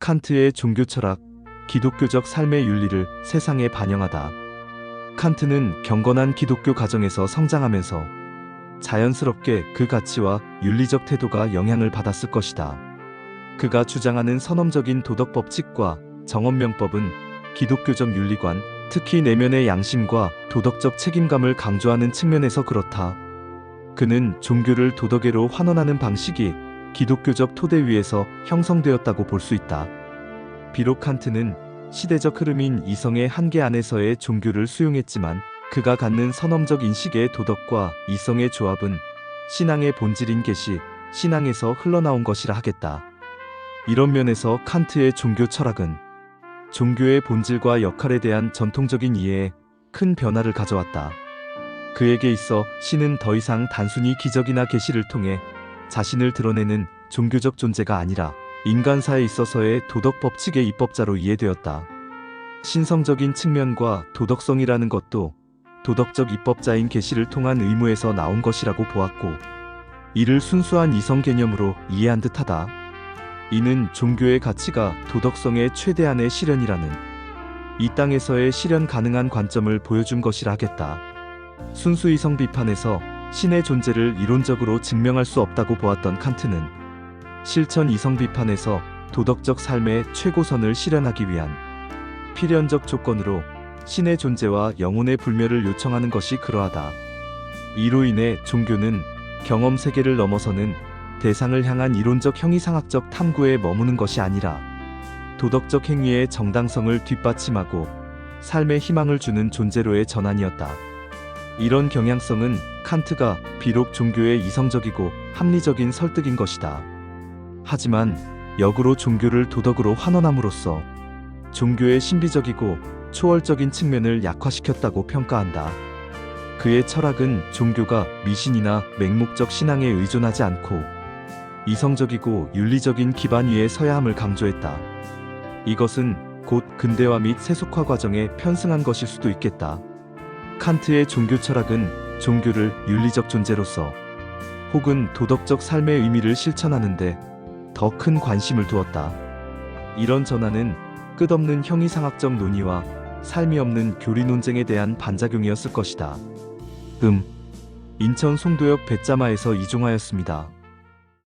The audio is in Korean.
칸트의 종교 철학, 기독교적 삶의 윤리를 세상에 반영하다. 칸트는 경건한 기독교 가정에서 성장하면서 자연스럽게 그 가치와 윤리적 태도가 영향을 받았을 것이다. 그가 주장하는 선험적인 도덕 법칙과 정언명법은 기독교적 윤리관, 특히 내면의 양심과 도덕적 책임감을 강조하는 측면에서 그렇다. 그는 종교를 도덕애로 환원하는 방식이 기독교적 토대 위에서 형성되었다고 볼 수 있다. 비록 칸트는 시대적 흐름인 이성의 한계 안에서의 종교를 수용했지만 그가 갖는 선험적 인식의 도덕과 이성의 조합은 신앙의 본질인 계시, 신앙에서 흘러나온 것이라 하겠다. 이런 면에서 칸트의 종교 철학은 종교의 본질과 역할에 대한 전통적인 이해에 큰 변화를 가져왔다. 그에게 있어 신은 더 이상 단순히 기적이나 계시를 통해 자신을 드러내는 종교적 존재가 아니라 인간사에 있어서의 도덕 법칙의 입법자로 이해되었다. 신성적인 측면과 도덕성이라는 것도 도덕적 입법자인 계시를 통한 의무에서 나온 것이라고 보았고 이를 순수한 이성 개념으로 이해한 듯하다. 이는 종교의 가치가 도덕성의 최대한의 실현이라는 이 땅에서의 실현 가능한 관점을 보여준 것이라 하겠다. 순수 이성 비판에서 신의 존재를 이론적으로 증명할 수 없다고 보았던 칸트는 실천 이성 비판에서 도덕적 삶의 최고선을 실현하기 위한 필연적 조건으로 신의 존재와 영혼의 불멸을 요청하는 것이 그러하다. 이로 인해 종교는 경험 세계를 넘어서는 대상을 향한 이론적 형이상학적 탐구에 머무는 것이 아니라 도덕적 행위의 정당성을 뒷받침하고 삶의 희망을 주는 존재로의 전환이었다. 이런 경향성은 칸트가 비록 종교의 이성적이고 합리적인 설득인 것이다. 하지만 역으로 종교를 도덕으로 환원함으로써 종교의 신비적이고 초월적인 측면을 약화시켰다고 평가한다. 그의 철학은 종교가 미신이나 맹목적 신앙에 의존하지 않고 이성적이고 윤리적인 기반 위에 서야 함을 강조했다. 이것은 곧 근대화 및 세속화 과정에 편승한 것일 수도 있겠다. 칸트의 종교 철학은 종교를 윤리적 존재로서 혹은 도덕적 삶의 의미를 실천하는데 더 큰 관심을 두었다. 이런 전환은 끝없는 형이상학적 논의와 삶이 없는 교리 논쟁에 대한 반작용이었을 것이다. 음. 인천 송도역 배짜마에서 이종하였습니다.